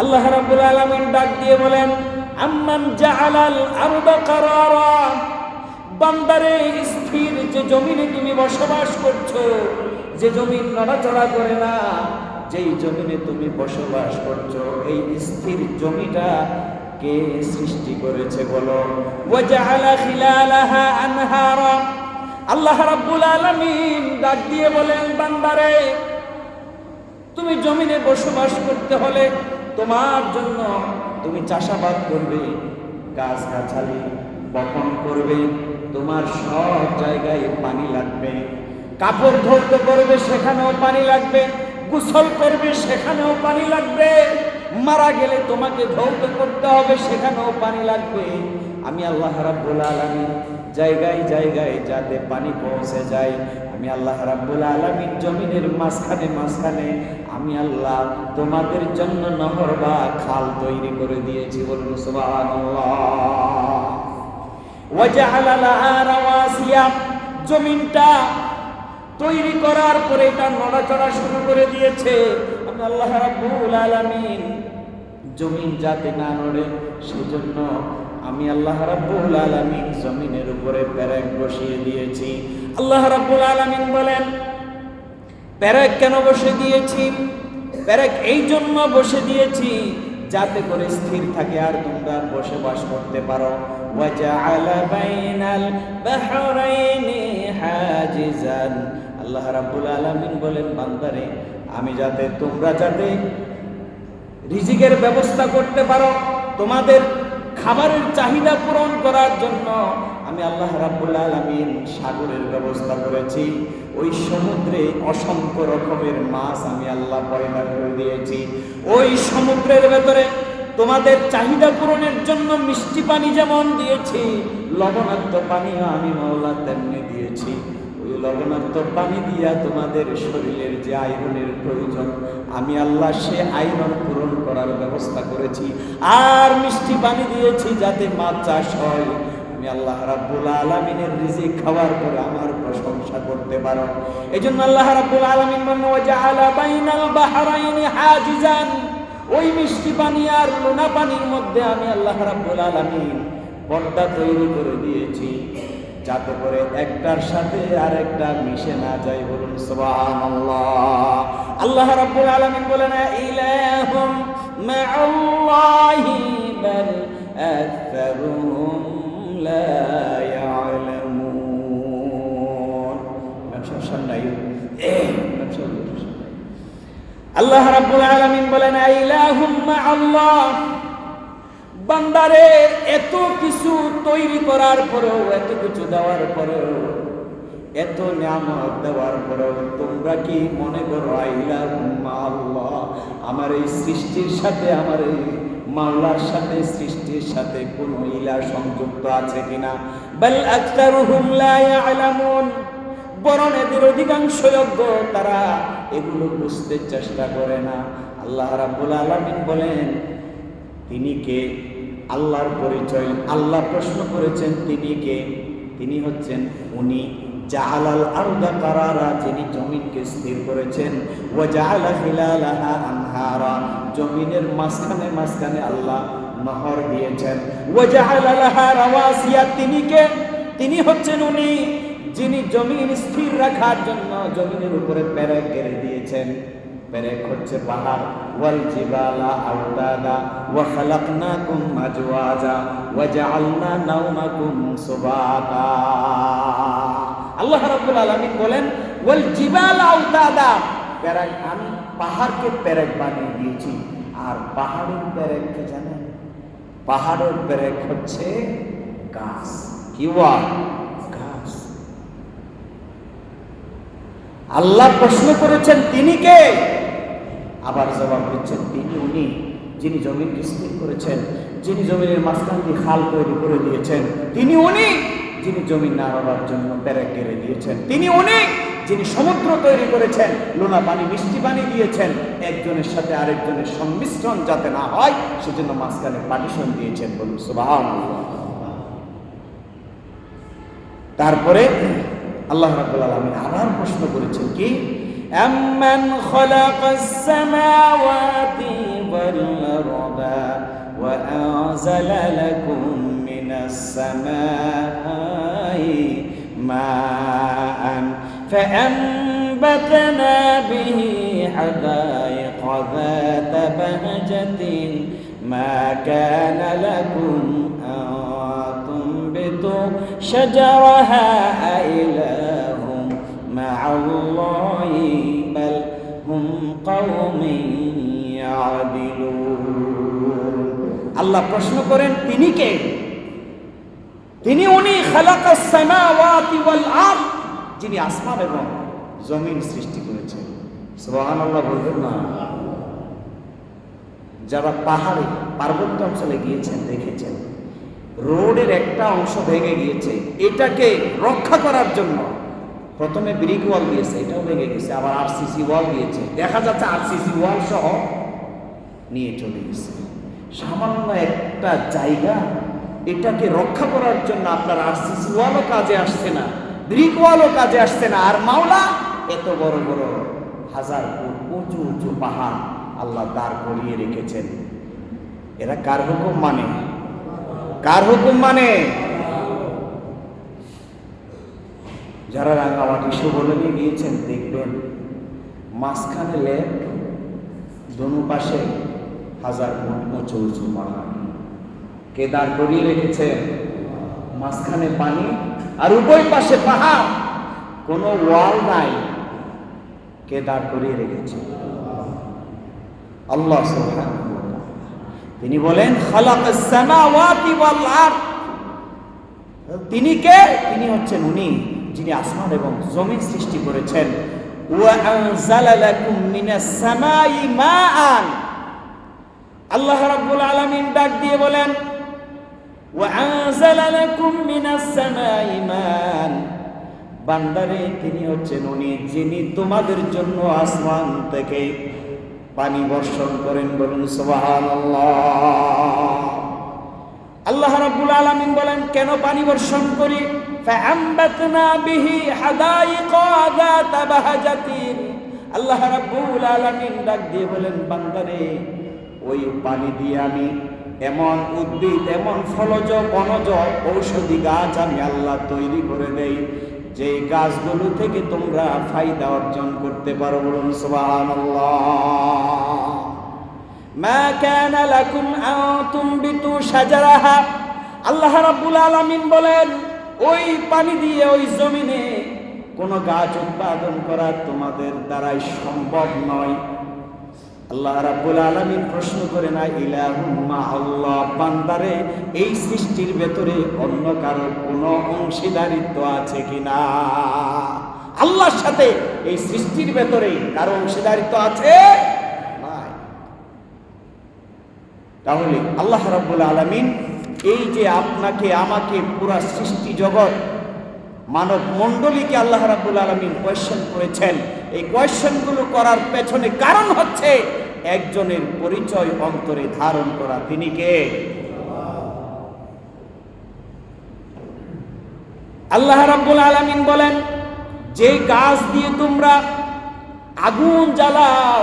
আল্লাহ রাব্বুল আলামিন ডাক দিয়ে বলেন, আম্মান জাআলাল আরদা কারারা? বান্দারে, স্থির যে জমিনে তুমি বসবাস করছ, যে জমিন নড়াচড়া করে না, যেই জমিনে তুমি বসবাস করছ, এই স্থির জমিটা কে সৃষ্টি করেছে বলো? ওয়াজআলা খিলালাহা আনহারা? আল্লাহ রাব্বুল আলামিন ডাক দিয়ে বলেন, বান্দারে, তুমি জমিনে বসবাস করতে হলে তোমার জন্য তুমি চাষাবাদ করবে গাছ গাছালি বপন করবে, তোমার সব জায়গায় পানি লাগবে। কাপড় ধরতে করবে সেখানেও পানি লাগবে। গোসল করবে, সেখানেও পানি লাগবে। মারা গেলে তোমাকে ধৌত করতে হবে, সেখানেও পানি লাগবে। আমি আল্লাহ রাব্বুল আলামিন জায়গায় জায়গায় যাতে পানি পৌঁছে যায়, আমি আল্লাহ রাব্বুল আলামিন জমিনের মাঝখানে মাঝখানে আমি আল্লাহ তোমাদের জন্য নহর বা খাল তৈরি করে দিয়েছি বলুন জমিনটা তৈরি করার পরে এটা নড়াচড়া শুরু করে দিয়েছে। আমি আল্লাহ রাব্বুল আলামিন জমিন যাতে না নড়ে, সেজন্য আমি আল্লাহ রাব্বুল আলামিন জমিনের উপরে প্যারেক বসিয়ে দিয়েছি। আল্লাহ রাব্বুল আলামিন বলেন প্যারেক কেন বসে দিয়েছি? প্যারেক এই জন্য বসে দিয়েছি যাতে করে স্থির থাকে আর তোমরা বসবাস করতে পারো। আল্লাহ রাব্বুল আলামিন বলেন, বান্দারে, আমি যাতে তোমরা যাতে রিজিকের ব্যবস্থা করতে পারো, তোমাদের খাবারের চাহিদা পূরণ করার জন্য আমি আল্লাহ রাব্বুল আলামিন সাগরের ব্যবস্থা করেছি। ওই সমুদ্রে অসংখ্য রকমের মাছ আমি আল্লাহ পয়দা করে দিয়েছি। ওই সমুদ্রের ভেতরে তোমাদের চাহিদা পূরণের জন্য মিষ্টি পানি যেমন দিয়েছি, লবণাক্ত পানিও আমি মাওলা তেমনি দিয়েছি। ওই লবণাক্ত পানি দিয়া তোমাদের শরীরের যে আয়রনের প্রয়োজন আমি আল্লাহ সে আয়রন পূরণ করার ব্যবস্থা করেছি। আর মিষ্টি পানি দিয়েছি যাতে মাছ চাষ হয়। আমি আল্লাহ রাব্বুল আলামিনের রিজিক খাওয়ার পরে আমার প্রশংসা করতে পারো। এই জন্য আল্লাহ রাব্বুল আলামিন হাজিজান। ওই মিষ্টি পানি আর লোনা পানির মধ্যে আমি আল্লাহ রাব্বুল আলামিন পর্দা তৈরি করে দিয়েছি। যাতে করে একটার সাথে আরেকটা মিশে না যায় বলুন সুবহানাল্লাহ। আল্লাহ রাব্বুল আলামিন বলেন ইলাহুম মাআল্লাহি বাল আকতারুহুম লা ইয়ালামুন। ব্যবসা সামলাই ব্যবসা আল্লাহ রাব্বুল আলামিন বলেন ইলাহুম মাআল্লাহ বান্দারে, এত কিছু তৈরি করার পরেও, এত কিছু দেওয়ার পরেও, এত নিয়ামত দেওয়ার পরেও তোমরা কি মনে করো আইলা আল্লাহ আমার এই সৃষ্টির সাথে, আমার এই মাওলার সাথে, সৃষ্টির সাথে কোনো ইলা সংযুক্ত আছে কিনা? বাল আকতারুহুম লা বরং এদের অধিকাংশ যোগ্য তারা এগুলো বুঝতে চেষ্টা করে না। আল্লাহ রাব্বুল আলামিন বলেন, তিনি কে? আল্লাহর পরিচয়, আল্লাহ প্রশ্ন করেছেন তিনি কে? তিনি হচ্ছেন উনি। জাহালাল আরদা কারারা, যিনি জমিনকে স্থির করেছেন। ও জাহালা খিলালাহা আনহারা, জমিনের মাঝখানে মাঝখানে আল্লাহ নহর দিয়েছেন। ও জাহালালাহা রাওয়াসিয়া, তিনি কে? তিনি হচ্ছেন উনি, যিনি জমিন স্থির রাখার জন্য জমিনের উপরে প্যারেক কেড়ে দিয়েছেন। পেরেক হচ্ছে পাহাড়। ওয়াল জিবালা আউতাদা, ওয়া খালাকনাকুম আজওয়াজা, ওয়া জাআলনা নাওমাকুম সুবাতা। আল্লাহ রাব্বুল আলামিন বলেন, ওয়াল জিবালা আউতাদা। পেরেক, আমি পাহাড়কে পেরেক বানিয়ে দিয়েছি। আর পাহাড়ের পেরেক কে জানেন? পাহাড়ের পেরেক হচ্ছে গাছ। কি ওয়া গাছ। আল্লাহ প্রশ্ন করেছেন, তিনি কে? আবার জবাব দিচ্ছেন তিনি, উনি, যিনি জমিনকে স্থির করেছেন, যিনি জমিনের মাঝখান দিয়ে খাল তৈরি করে দিয়েছেন, তিনি উনি, যিনি জমি না হওয়ার জন্য প্যারেক কেড়ে দিয়েছেন, তিনি উনি, যিনি সমুদ্র তৈরি করেছেন, লোনা পানি, মিষ্টি পানি দিয়েছেন, একজনের সাথে আরেকজনের সংমিশ্রণ যাতে না হয়, সেজন্য মাঝখানে পার্টিশন দিয়েছেন বলুন সুবাহ তারপরে আল্লাহ রাব্বুল আলামিন আবার প্রশ্ন করেছেন কি? أمن خلق السماوات والأرض وأنزل لكم من السماء ماء فأنبتنا به حدائق ذات بهجة ما كان لكم أن تنبتوا شجرها أإله الله بل هم قوم يعدلون আল্লাহ প্রশ্ন করেন তিনি কে তিনি উনি খালাকাস সামাওয়াতি ওয়াল আরদ যিনি আসমান এবং জমিন সৃষ্টি করেছেন সুবহানাল্লাহ বলবেন না যারা পাহাড়ে পার্বত্য অঞ্চলে গিয়েছেন দেখেছেন রোডের একটা অংশ ভেঙে গিয়েছে এটাকে রক্ষা করার জন্য প্রথমে ব্রিক ওয়াল দিয়েছে, এটাও ভেঙে গেছে, আবার আরসিসি ওয়াল দিয়েছে। দেখা যাচ্ছে আরসিসি ওয়াল সহ নিয়ে চলে গেছে। সামান্য একটা জায়গা, এটাকে রক্ষা করার জন্য আপনার আরসিসি ওয়ালও কাজে আসছে না ব্রিক ওয়ালও কাজে আসছে না। আর মাওলা, এত বড় বড় হাজার ফুট উঁচু উঁচু পাহাড় আল্লাহ দাঁড় করিয়ে রেখেছেন। এরা কার হুকুম মানে? কার হুকুম মানে? যারা রাঙামাটি সুবলনে গিয়েছেন, দেখবেন মাঝখানে লেক, দোনো পাশে হাজার ফুট উঁচু উঁচু পাহাড় কে দাঁড় রেখেছেন, মাঝখানে পানি আর উভয় পাশে পাহাড়। কোনো ওয়াল নাই কে দাঁড় করিয়ে রেখেছে। আল্লাহ তিনি বলেন তিনি কে? তিনি হচ্ছেন উনি। যিনি আসমান এবং জমিন সৃষ্টি করেছেন। আল্লাহ রাব্বুল আলামিন ডাক দিয়ে বলেন বান্দারে, তিনি হচ্ছেন উনি, যিনি তোমাদের জন্য আসমান থেকে পানি বর্ষণ করেন বলুন সুবহানাল্লাহ। আল্লাহ রাব্বুল আলামিন বলেন, কেন পানি বর্ষণ করি? فأنبتنا به حدائق ذات بهجة আল্লাহ রাব্বুল আলামিন ডাক দিয়ে বলেন বান্দারে ওই পানি দিয়ে আমি এমন উদ্ভিদ এমন ফলজ বনজ ঔষধি গাছ আমি আল্লাহ তৈরি করে দেই যে গাছগুলো থেকে তোমরা ফায়দা অর্জন করতে পারো বলুন সুবহানাল্লাহ মা কানা লাকুম আন তুমবিতু শাজারাহা আল্লাহ রাব্বুল আলামিন বলেন ওই পানি দিয়ে ওই জমিনে কোন গাছ উৎপাদন করা তোমাদের দ্বারাই সম্ভব নয়। আল্লাহ রাব্বুল আলামিন প্রশ্ন করে না, ইলাহুম্মা আল্লাহ, বান্দারে, এই সৃষ্টির ভেতরে অন্য কারও কোনো অংশীদারিত্ব আছে কিনা? আল্লাহর সাথে এই সৃষ্টির ভেতরে কারও অংশীদারিত্ব আছে? তাহলে আল্লাহ রাব্বুল আলামিন এই যে আপনাকে, আমাকে পুরা সৃষ্টি জগৎ, মানব মণ্ডলীকে আল্লাহ রাব্বুল আলামিন কোয়েশ্চেন করেছেন। এই কোয়েশ্চেনগুলো করার পেছনে কারণ হচ্ছে একজনের পরিচয় অন্তরে ধারণ করা। তিনি কে? আল্লাহ রাব্বুল আলামিন বলেন, যে গাছ দিয়ে তোমরা আগুন জ্বালাও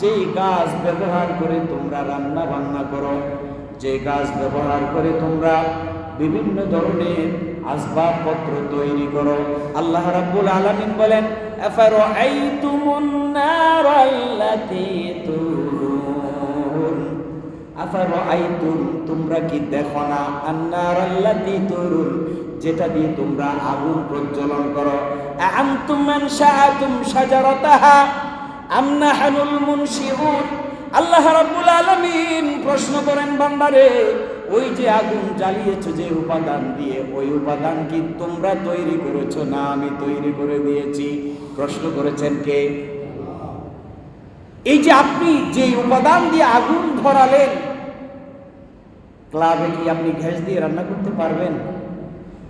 যে গাছ ব্যবহার করে তোমরা রান্না বান্না করো যে গাছ ব্যবহার করে তোমরা বিভিন্ন ধরনের আসবাবপত্র তৈরি করো। আল্লাহ রাব্বুল আলামিন বলেন, আফারাআইতুমুন নারাল্লাতী তুরুন? আফারাআইতুম? তোমরা কি দেখো না? আন্নারাল্লাতী তুরুন, যেটা দিয়ে তোমরা আগুন প্রজ্বলন করো। আনতুম মান শাআতুম শাজারাতাহা? আম নাহনুল মুনশিউন? আল্লাহ রাব্বুল আলামিন প্রশ্ন করেন বান্দারে, ওই যে আগুন জ্বালিয়েছো যে উপাদান দিয়ে, ওই উপাদান কি তোমরা তৈরি করেছ না আমি তৈরি করে দিয়েছি? প্রশ্ন করেছেন কে? এই যে আপনি যে উপাদান দিয়ে আগুন ধরালেন, ক্লাবে কি আপনি গ্যাস দিয়ে রান্না করতে পারবেন?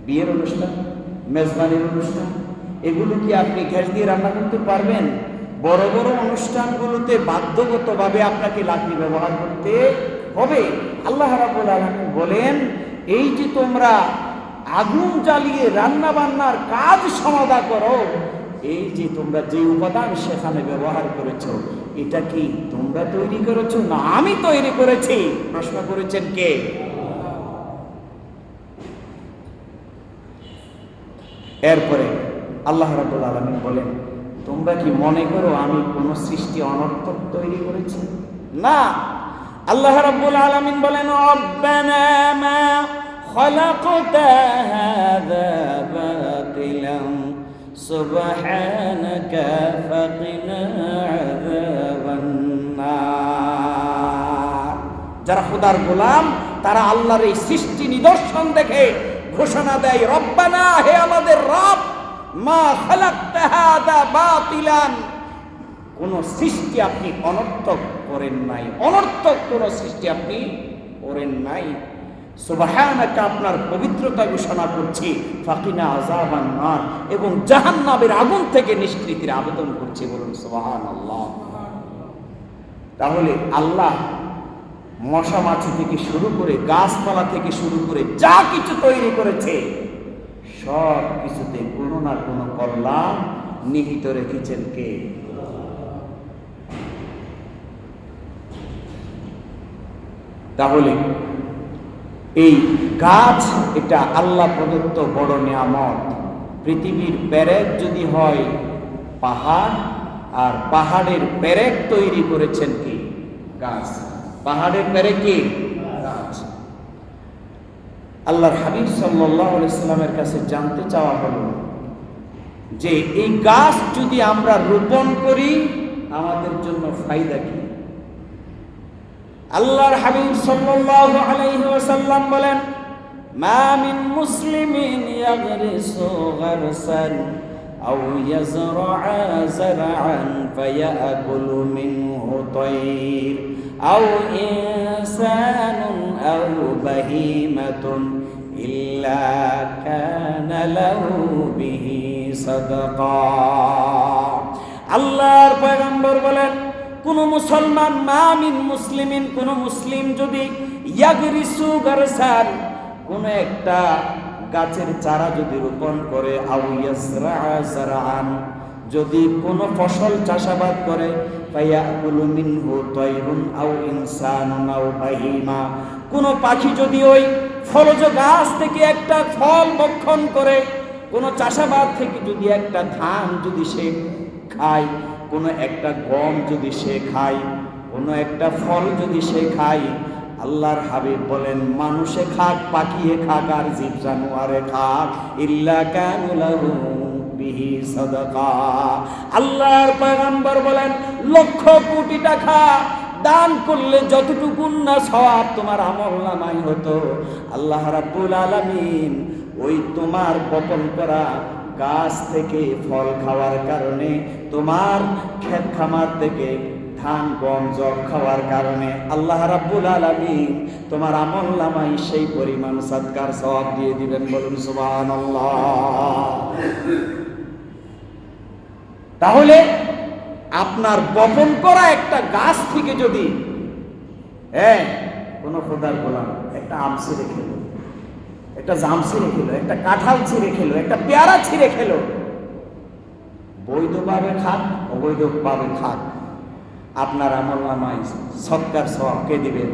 বিয়ের অনুষ্ঠান, মেজবানির অনুষ্ঠান, এগুলো কি আপনি গ্যাস দিয়ে রান্না করতে পারবেন? বড় বড় অনুষ্ঠানগুলোতে বাধ্যগতভাবে আপনাকে লাকড়ি ব্যবহার করতে হবে। আল্লাহ রাব্বুল আলামিন বলেন, এই যে তোমরা আগুন জ্বালিয়ে রান্না বান্নার কাজ সমাধা করো, এই যে তোমরা যে উপাদান সেখানে ব্যবহার করেছ, এটা কি তোমরা তৈরি করেছ না আমি তৈরি করেছি? প্রশ্ন করেছেন কে? এরপরে আল্লাহ রাবুল আলমিন বলেন তোমরা কি মনে করো আমি কোনো সৃষ্টি অনর্থক তৈরি করেছি? না। আল্লাহ রাব্বুল আলামিন বলেন, রব্বানা মা খালাকতা হাযা বাতিলাম সুবহানাকা ফাকিনা যারা খোদার গোলাম, তারা আল্লাহর এই সৃষ্টি নিদর্শন দেখে ঘোষণা দেয়, রব্বানা, হে আমাদের রব মা খালাকতা হাদা বাতিলান। কোন সৃষ্টি আপনি অনর্থক করেন নাই। অনর্থক কোন সৃষ্টি আপনি করেন নাই। সুবাহানাকে আপনার পবিত্রতা ঘোষণা করছি, ফাকিনা আজাবান নার, এবং জাহান্নামের আগুন থেকে নিষ্কৃতির আবেদন করছি বলুন সুবাহান আল্লাহ তাহলে আল্লাহ মশা মাছি থেকে শুরু করে, গাছপালা থেকে শুরু করে যা কিছু তৈরি করেছে সব কিছুতে কোনো না কোনো কল্যাণ নিহিত রেখেছেন কে? তাহলে এই গাছ, এটা আল্লাহ প্রদত্ত বড় নিয়ামত। পৃথিবীর প্যারেক যদি হয়, পাহাড়, আর পাহাড়ের প্যারেক তৈরি করেছেন কি? গাছ। পাহাড়ের প্যারেক কি? গাছ। আল্লাহর হাবিব সাল্লাহ সাল্লামের কাছে জানতে চাওয়া হলো যে এই গাছ যদি আমরা রোপণ করি, আমাদের জন্য ফায়দা কি? আল্লাহর হাবিব সাল্লাল্লাহু আলাইহি ওয়াসাল্লাম বলেন, মা মিন মুসলিমিন ইয়াগরিসু গারসান আও ইয়াজরা'a জারআন ফায়াকুলু মিনহু তায়র আও ইনসানুন আও বাহিমাতুন ইল্লা কানা লাহু বিহি আল্লাহর পয়গম্বর বলেন, কোন মুসলমান মামিন মুসলিমিন, কোন মুসলিম যদি কোন একটা গাছের চারা যদি রোপণ করে আউ যদি কোন ফসল চাষাবাদ করে কোন পাখি যদি ওই ফলজ গাছ থেকে একটা ফল ভক্ষণ করে কোন চাষাবাদ থেকে যদি একটা ধান যদি সে খায়, কোনো একটা গম যদি সে খায়, কোনো একটা ফল যদি সে খায়, আল্লাহর হাবিব বলেন, মানুষে খাক, পাখিয়ে খাক, আর জীব জানুয়ারে খাক, ইল্লা কানুলাহু বিহি সাদাকা। আল্লাহর পয়গম্বর বলেন, লক্ষ কোটি টাকা দান করলে যতটুকু না সওয়াব তোমার আমল নামাই হতো। আল্লাহ রাব্বুল আলামিন ওই তোমার বপন করা গাছ থেকে ফল খাওয়ার কারণে, তোমার ক্ষেত খামার থেকে ধান, গম জব খাওয়ার কারণে আল্লাহ রাব্বুল আলামিন তোমার আমল নামাই সেই পরিমাণ সৎকার সওয়াব দিয়ে দিবেন বলুন সুবহানাল্লাহ। তাহলে আপনার বপন করা একটা গাছ থেকে যদি হ্যাঁ কোনো খোদার গোলাম, একটা আম রেখে খেলো একটা জাম ছিঁড়ে খেলো, একটা কাঁঠাল ছিঁড়ে খেলো, একটা পেয়ারা ছিঁড়ে খেলো। বৈধভাবে খাক, অবৈধভাবে খাক। আপনার আমল নামায় সৎকার সব কে দিবেন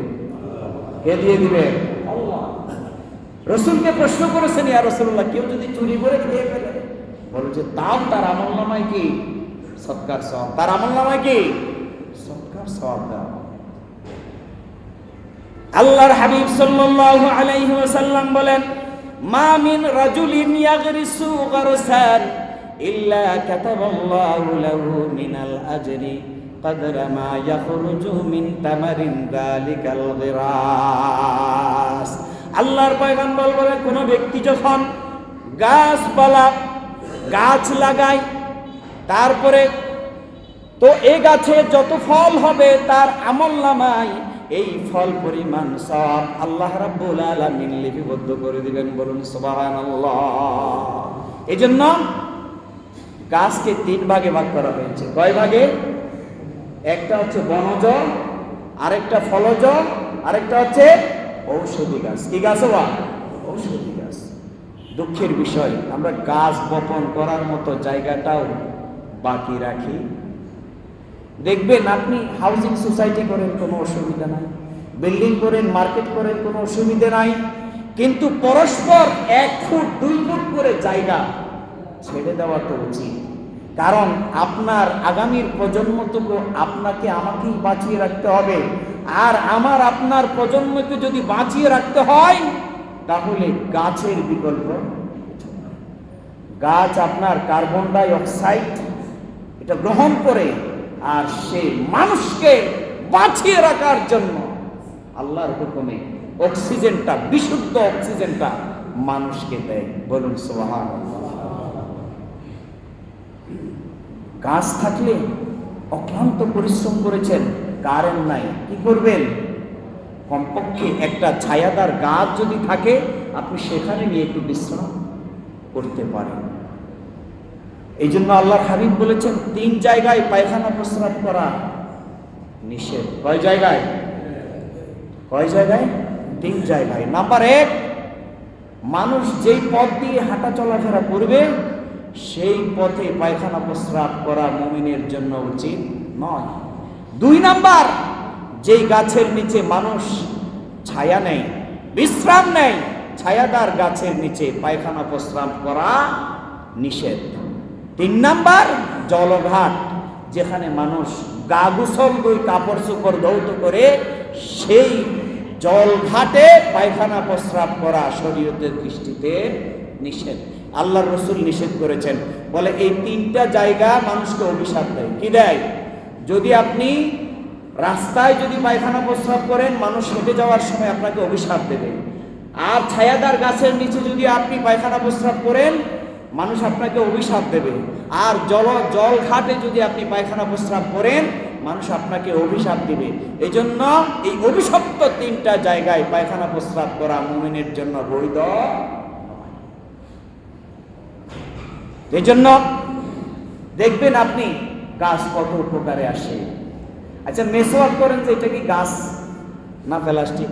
কে দিয়ে দিবেন রসুলকে প্রশ্ন করেছেন, ইয়া রসুল্লাহ কেউ যদি চুরি করে খেয়ে ফেলে? বলো যে তাও তার আমল নামায় কি? সৎকার সব তার আমল নামায় কি? সৎকার সব দাও। আল্লাহর হাবিব সাল্লাল্লাহু আলাইহি ওয়াসাল্লাম বলেন মা মিন রাজুলিন ইয়াগরিসু গারসান ইল্লা কাতাবাল্লাহু লাহু মিনাল আজরি قدر ما يخرج من تمر ذلك الغراس আল্লাহর পয়গম্বর বলে কোন ব্যক্তি যখন গাছপালা গাছ লাগায় তারপরে তো এ গাছে যত ফল হবে তার আমল নামায় এই ফল, পরিমাণ সব আল্লাহ রাব্বুল আলামিন লিপিবদ্ধ করে দিবেন বলুন সুবহানাল্লাহ। এই জন্য গাছকে তিন ভাগে ভাগ করা হয়েছে। কয় ভাগে? একটা হচ্ছে বনজ, আরেকটা ফলজ, আরেকটা হচ্ছে ঔষধি গাছ। কি গাছ বা ঔষধি গাছ। দুঃখের বিষয়, আমরা গাছ বপন করার মতো জায়গাটাও বাকি রাখি। দেখবেন আপনি হাউজিং সোসাইটি করেন কোনো অসুবিধা নাই বিল্ডিং করেন মার্কেট করেন, কোনো অসুবিধা নাই। কিন্তু পরস্পর এক ফুট, দুই ফুট করে জায়গা ছেড়ে দেওয়া তো উচিত। কারণ আপনার আগামীর প্রজন্মটুকু আপনাকে আমাকেই বাঁচিয়ে রাখতে হবে। আর আমার আপনার প্রজন্মকে যদি বাঁচিয়ে রাখতে হয়, তাহলে গাছের বিকল্প গাছ আপনার কার্বন ডাই অক্সাইড এটা গ্রহণ করে আর সে মানুষকে বাঁচিয়ে রাখার জন্য আল্লাহর হুকুমে অক্সিজেনটা, বিশুদ্ধ অক্সিজেনটা মানুষকে দেয়। বলুন সোহান গাছ থাকলে অক্লান্ত পরিশ্রম করেছেন, কারেন্ট নাই, কি করবেন? কমপক্ষে একটা ছায়াদার গাছ যদি থাকে, আপনি সেখানে নিয়ে একটু বিশ্রাম করতে পারেন। এই জন্য আল্লাহর হাবিব বলেছেন, তিন জায়গায় পায়খানা প্রস্রাব করা নিষেধ। কয় জায়গায়? কয় জায়গায়? তিন জায়গায়। নাম্বার এক, মানুষ যেই পথ দিয়ে হাঁটা চলাফেরা করবে, সেই পথে পায়খানা প্রস্রাব করা মুমিনের জন্য উচিত নয়। দুই নাম্বার, যেই গাছের নিচে মানুষ ছায়া নেই, বিশ্রাম নেই, ছায়াদার গাছের নিচে পায়খানা প্রস্রাব করা নিষেধ। তিন নাম্বার, জলঘাট, যেখানে মানুষ গা গুসল দুই কাপড় চোপড় দৌত করে সেই জলঘাটে পায়খানা প্রস্রাব করা শরীয়তের দৃষ্টিতে নিষেধ। আল্লাহ রসুল নিষেধ করেছেন। বলে এই তিনটা জায়গা মানুষকে অভিশাপ দেয়। কি দেয়? যদি আপনি রাস্তায় যদি পায়খানা প্রস্রাব করেন, মানুষ হেঁটে যাওয়ার সময় আপনাকে অভিশাপ দেবে। আর ছায়াদার গাছের নিচে যদি আপনি পায়খানা প্রস্রাব করেন মানুষ আপনাকে অভিশাপ দেবে। আর জল জল ঘাটে যদি আপনি পায়খানা প্রস্রাব করেন, মানুষ আপনাকে অভিশাপ দিবে। এই জন্য এই অভিশপ্ত তিনটা জায়গায় পায়খানা প্রস্রাব করা মুমিনের জন্য বৈধ এই জন্য দেখবেন আপনি গাছ কত উপকারে আসে। আচ্ছা মেসওয়াক করেন যে এটা কি গাছ না প্লাস্টিক?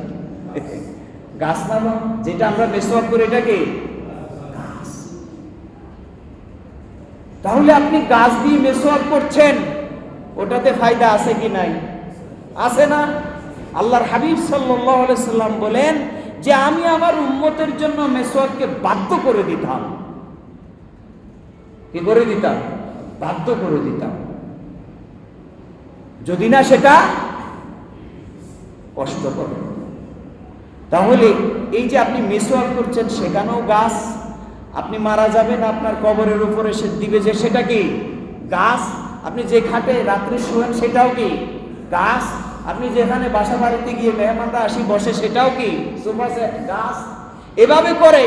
গাছ না? যেটা আমরা মেসওয়াক করি, এটা কি গাছ তাহলে আপনি গাছ দিয়ে মেসওয়াক করছেন, ওটাতে ফায়দা আছে কি নাই? আছে না? আল্লাহর হাবিব আলাইহি সাল্লাম বলেন যে আমি আমার উম্মতের জন্য মেসওয়াককে বাধ্য করে দিতাম। কি করে দিতাম? বাধ্য করে দিতাম। যদি না সেটা কষ্টকর। তাহলে এই যে আপনি মেসওয়াক করছেন, সেখানেও গাছ আপনি মারা যাবেন, আপনার কবরের উপরে সে দিবে যে সেটা কি? গাছ? আপনি যে খাটে রাত্রে শোয়েন সেটাও কি? গাছ? আপনি যেখানে বাসা বাড়িতে গিয়ে মেহমানরা আসি বসে সেটাও কি? গাছ? এভাবে করে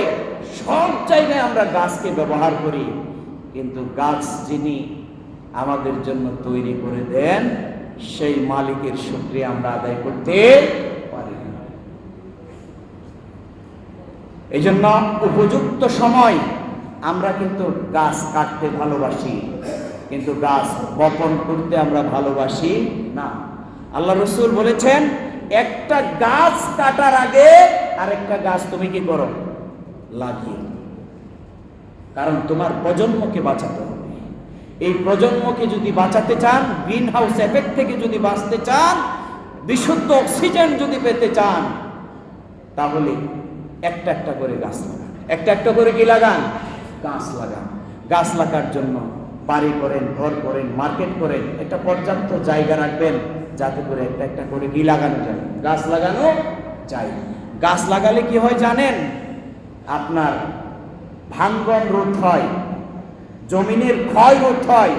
সব জায়গায় আমরা গাছকে ব্যবহার করি। কিন্তু গাছ যিনি আমাদের জন্য তৈরি করে দেন, সেই মালিকের শুক্রিয়া আমরা আদায় করতে পারি না। এই জন্য উপযুক্ত সময় আমরা কিন্তু গাছ কাটতে ভালোবাসি। কিন্তু গাছ বপন করতে আমরা ভালোবাসি না। আল্লাহ রসুল বলেছেন, একটা গাছ কাটার আগে আরেকটা গাছ তুমি কি করো? লাগিয়ে কারণ তোমার প্রজন্মকে বাঁচাতে হবে। এই প্রজন্মকে যদি বাঁচাতে চান গ্রিন হাউস এফেক্ট থেকে যদি বাঁচতে চান, বিশুদ্ধ অক্সিজেন যদি পেতে চান, তাহলে একটা একটা করে গাছ লাগান। একটা একটা করে কি লাগান? গাছ লাগান। গাছ লাগার জন্য বাড়ি করেন, ঘর করেন, মার্কেট করেন, একটা পর্যাপ্ত জায়গা রাখবেন, যাতে করে একটা একটা করে কি লাগানো যায়? গাছ লাগানো যায়। গাছ লাগালে কি হয় জানেন? আপনার ভাঙ্গন রোধ হয়, জমিনের ক্ষয় রোধ হয়।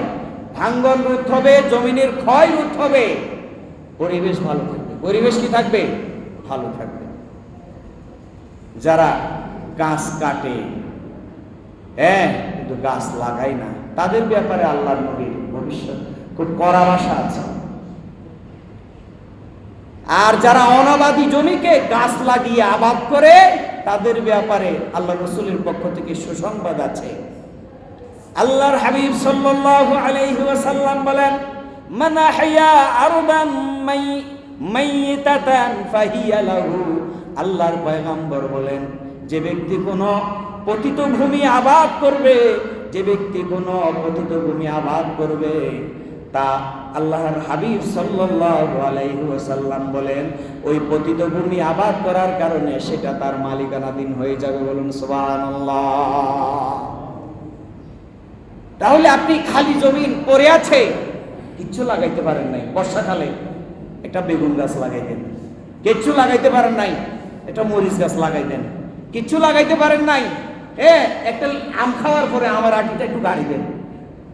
ভাঙ্গন রোধ হবে, জমিনের ক্ষয় রোধ হবে। পরিবেশ ভালো থাকবে। পরিবেশ কি থাকবে? ভালো থাকবে। যারা গাছ কাটে হ্যাঁ কিন্তু গাছ লাগায় না। তাদের ব্যাপারে আল্লাহর নবীর ভবিষ্যৎ খুব কড়া ভাষা আছে। আর যারা অনাবাদী জমিকে গাছ লাগিয়ে আবাদ করে, তাদের ব্যাপারে আল্লাহ রসুলের পক্ষ থেকে সুসংবাদ আছে। আল্লাহর হাবিব সাল্লাল্লাহু আলাইহি ওয়াসাল্লাম বলেন, মান আহইয়া আরদান মাই মাইতাতান ফাহিয়া লাহু আল্লাহর পয়গম্বর বলেন, যে ব্যক্তি কোনো পতিত ভূমি আবাদ করবে, যে ব্যক্তি কোনো অপতিত ভূমি আবাদ করবে, তা আল্লাহর হাবিব সাল্লাল্লাহু আলাইহি বলেন, ওই পতিত ভূমি আবাদ করার কারণে সেটা তার মালিকানাধীন হয়ে যাবে বলুন সুবহানাল্লাহ। তাহলে আপনি খালি জমিন পড়ে আছে, কিচ্ছু লাগাইতে পারেন নাই, বর্ষাকালে একটা বেগুন গাছ লাগাইতেন, কিচ্ছু লাগাইতে পারেন নাই একটা মরিচ গাছ লাগাইতেন। কিচ্ছু লাগাইতে পারেন নাই। এ, একটা আম খাওয়ার পরে আমার আটিটা একটু গাড়ি দেন।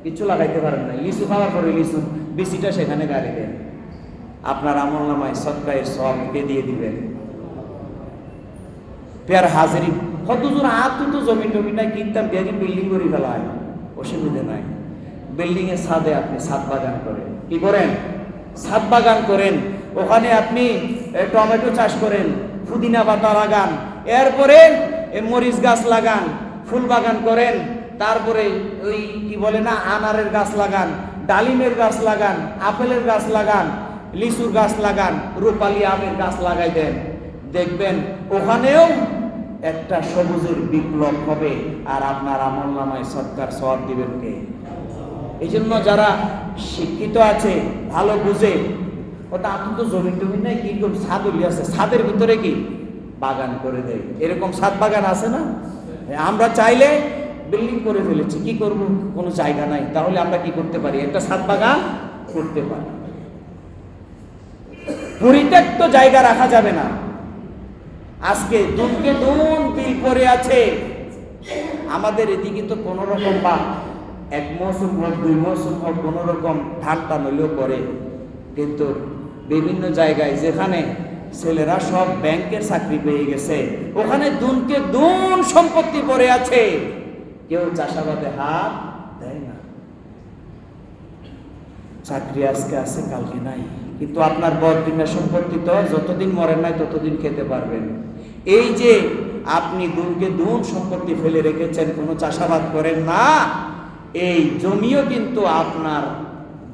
কিচ্ছু লাগাইতে পারেন নাই। লিচু খাওয়ার পরে লিচু বেশিটা সেখানে গাড়ি দেন। আপনার আমল নামায় সৎকায়ের সবকে দিয়ে দিবেন? পেয়ার হাজারি। কতজন আত তো জমি টমি নাই, কিনতাম পেয়ারি বিল্ডিং করে ফেলায়। অসুবিধা নাই। বিল্ডিং এর ছাদে আপনি ছাদ বাগান করেন। কি করেন? ছাদ বাগান করেন। ওখানে আপনি টমেটো চাষ করেন। পুদিনা পাতা লাগান এরপরে মরিচ গাছ লাগান, ফুল বাগান করেন, তারপরে ওই কি বলে না, আনারের গাছ লাগান, ডালিমের গাছ লাগান, আপেলের গাছ লাগান, লিচুর গাছ লাগান, রূপালি আমের গাছ লাগাই দেন। দেখবেন ওখানেও একটা সবুজের বিপ্লব হবে, আর আপনার আমল নামায় সরকার সব দিবেন কে? এই জন্য যারা শিক্ষিত আছে, ভালো বুঝে ওটা আপনি তো জমি টমি নাই কীরকম ছাদ আছে। ছাদের ভিতরে কি? বাগান করে দেয়। এরকম ছাদ বাগান আছে না? আমরা চাইলে বিল্ডিং করে ফেলেছি। কি করব? কোনো জায়গা নাই। তাহলে আমরা কি করতে পারি? একটা ছাদ বাগান করতে পারি। পরিত্যক্ত জায়গা রাখা যাবে না। আজকে দুনকে দুন বিল পড়ে আছে। আমাদের এদিকে তো কোনো রকম বা এক মৌসুম হোক, দুই মৌসুম হোক, কোনো রকম ধান টান হইলেও করে। কিন্তু বিভিন্ন জায়গায় যেখানে ছেলেরা সব ব্যাংকের চাকরি পেয়ে গেছে, ওখানে দুনকে দুন সম্পত্তি পড়ে আছে। কেউ চাষাবাদে হাত দেয় না। চাকরি আজকে আছে, কালকে নাই। কিন্তু আপনার বদিনের সম্পত্তি তো, যতদিন মরেন নাই ততদিন খেতে পারবেন। এই যে আপনি দুনকে দুন সম্পত্তি ফেলে রেখেছেন, কোনো চাষাবাদ করেন না, এই জমিও কিন্তু আপনার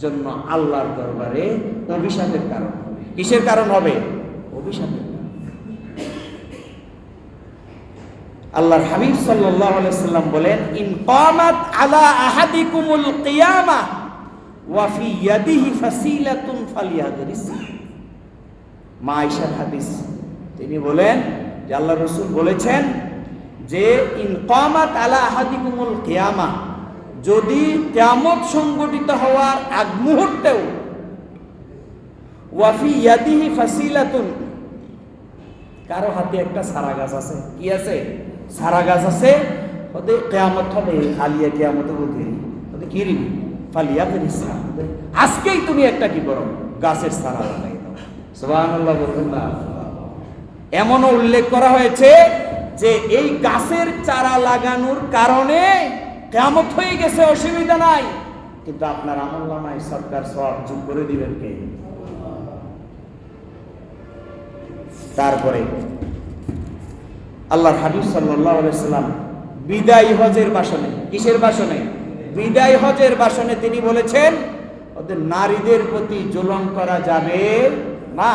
জন্য আল্লাহর দরবারে অভিশাপের কারণ কিসের কারণ হবে? অভিশাপের আল্লাহর হাবিব সাল্লাল্লাহু আলাইহি সাল্লাম বলেন, ইন কামাত আলা আহাদিকুমুল কিয়ামা ওয়া ফি ইয়াদিহি ফাসিলাতুন ফালিয়াদরিস। মা আয়েশার হাদিস, তিনি বলেন যে আল্লাহ রসুল বলেছেন যে, ইন কামাত আলা আহাদিকুমুল কিয়ামা যদি কিয়ামত সংগঠিত হওয়ার আগ মুহূর্তেও ওয়াফি ইয়াদিহি ফাসিলাতুন, কারও হাতে একটা সারা গাছ আছে। কি আছে? সারা গাছ আছে। ওদের কেয়ামত হবে আলিয়া কেয়ামত বুঝে ওদের কি রিবি? ফালিয়া ফেরিস আজকেই তুমি একটা কি করো? গাছের সারা লাগাই দাও। সুবহানাল্লাহ এমনও উল্লেখ করা হয়েছে যে এই গাছের চারা লাগানোর কারণে কেমত হয়ে গেছে, অসুবিধা নাই। কিন্তু আপনার আমল নামায় সরকার সব যোগ করে দিবেন কে? তারপরে, আল্লাহর হাবিব সাল্লাহ সাল্লাম বিদায় হজের বাসনে কিসের বাসনে বিদায় হজের বাসনে তিনি বলেছেন, ওদের নারীদের প্রতি জুলম করা যাবে না।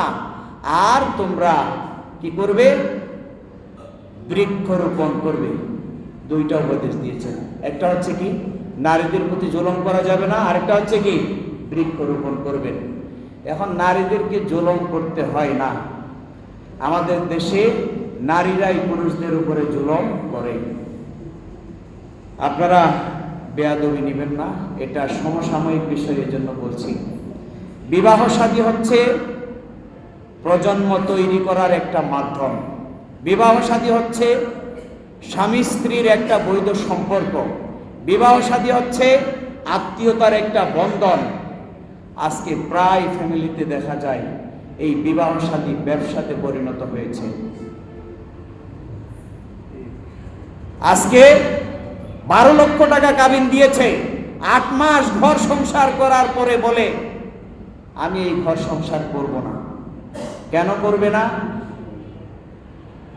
আর তোমরা কি করবে? বৃক্ষরোপণ করবে। দুইটা উপদেশ দিয়েছেন। একটা হচ্ছে কি, নারীদের প্রতি জুলম করা যাবে না, আরেকটা হচ্ছে কি, বৃক্ষরোপণ করবেন। এখন নারীদেরকে জুলম করতে হয় না। আমাদের দেশে নারীরাই পুরুষদের উপরে জুলম করে। আপনারা বেয়াদবি নেবেন না, এটা সমসাময়িক বিষয়ের জন্য বলছি। বিবাহ সাদী হচ্ছে প্রজন্ম তৈরি করার একটা মাধ্যম। বিবাহ সাদী হচ্ছে স্বামী স্ত্রীর একটা বৈধ সম্পর্ক। বিবাহ সাদী হচ্ছে আত্মীয়তার একটা বন্ধন। আজকে প্রায় ফ্যামিলিতে দেখা যায়, এই বিবাহ সাদী ব্যবসাতে পরিণত হয়েছে। আজকে বারো লক্ষ টাকা কাবিন দিয়েছে। আট মাস ঘর সংসার করার পরে বলে, আমি এই ঘর সংসার করব না। কেন করবে না?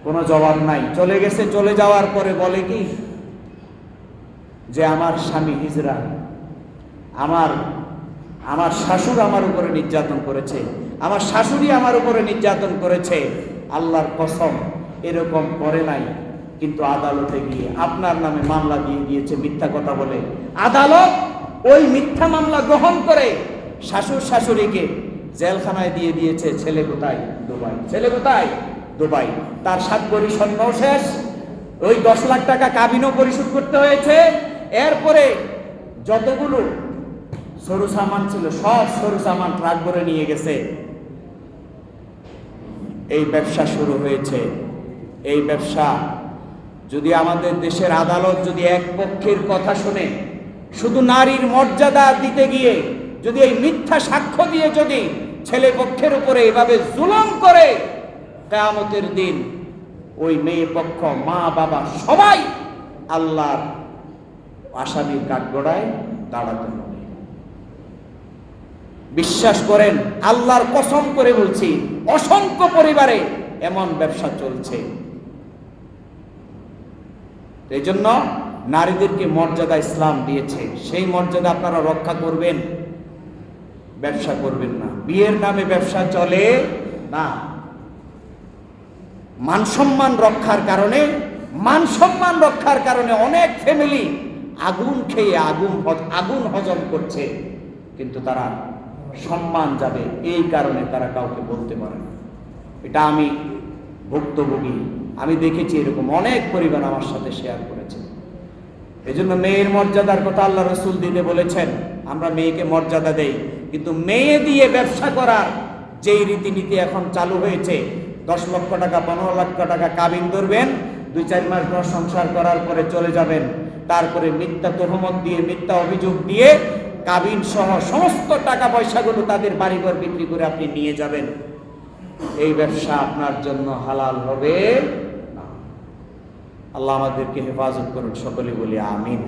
কোনো জবাব নাই। চলে গেছে, চলে যাওয়ার পরে বলে কি? যে আমার স্বামী হিজরা, আমার আমার শাশুড় আমার উপরে নির্যাতন করেছে। আমার শাশুড়ি আমার উপরে নির্যাতন করেছে। আল্লাহর কসম, এরকম করে নাই। কিন্তু আদালতে গিয়ে আপনার নামে মামলা দিয়ে দিয়েছে মিথ্যা কথা বলে। আদালত ওই মিথ্যা মামলা গ্রহণ করে শাশুড় শাশুড়িকে জেলখানায় দিয়ে দিয়েছে। ছেলে কোথায়? দুবাই। ছেলে কোথায়? দুবাই। তার সাত বড়ি স্বর্ণ শেষ। ওই দশ লাখ টাকা কাবিনও পরিশোধ করতে হয়েছে। এরপরে যতগুলো সরু সামান ছিল, সব সরু সামান ট্রাক ভরে নিয়ে গেছে। এই ব্যবসা শুরু হয়েছে। এই ব্যবসা যদি আমাদের দেশের আদালত যদি এক পক্ষের কথা শুনে, শুধু নারীর মর্যাদা দিতে গিয়ে, যদি এই মিথ্যা সাক্ষ্য দিয়ে যদি ছেলে পক্ষের উপরে এভাবে জুলম করে কেয়ামতের দিন ওই মেয়ে পক্ষ, মা, বাবা সবাই আল্লাহর আসামির কাঠগড়ায় দাঁড়াতে হবে। বিশ্বাস করেন, আল্লাহর কসম করে বলছি, অসংখ্য পরিবারে এমন ব্যবসা চলছে। এই জন্য নারীদেরকে মর্যাদা ইসলাম দিয়েছে। সেই মর্যাদা আপনারা রক্ষা করবেন, ব্যবসা করবেন না। বিয়ের নামে ব্যবসা চলে না। মান সম্মান রক্ষার কারণে, মান সম্মান রক্ষার কারণে অনেক ফ্যামিলি আগুন খেয়ে আগুন আগুন হজম করছে। কিন্তু তারা সম্মান যাবে, এই কারণে তারা কাউকে বলতে পারে না। এটা আমি ভুক্তভোগী, আমি দেখেছি এরকম অনেক পরিবার আমার সাথে শেয়ার করেছে। এই জন্য মেয়ের মর্যাদার কথা আল্লাহ রসুল দিতে বলেছেন, আমরা মেয়েকে মর্যাদা দেই। কিন্তু মেয়ে দিয়ে ব্যবসা করার যেই রীতিনীতি এখন চালু হয়েছে দশ লক্ষ টাকা, পনেরো লক্ষ টাকা কাবিন ধরবেন, দুই চার মাস ঘর সংসার করার পরে চলে যাবেন। তারপরে মিথ্যা তহমত দিয়ে, মিথ্যা অভিযোগ দিয়ে কাবিন সহ সমস্ত টাকা পয়সাগুলো তাদের বাড়িঘর বিক্রি করে আপনি নিয়ে যাবেন। এই ব্যবসা আপনার জন্য হালাল হবে আল্লাহ আমাদেরকে হেফাজত করুন, সকলে বলি আমিন।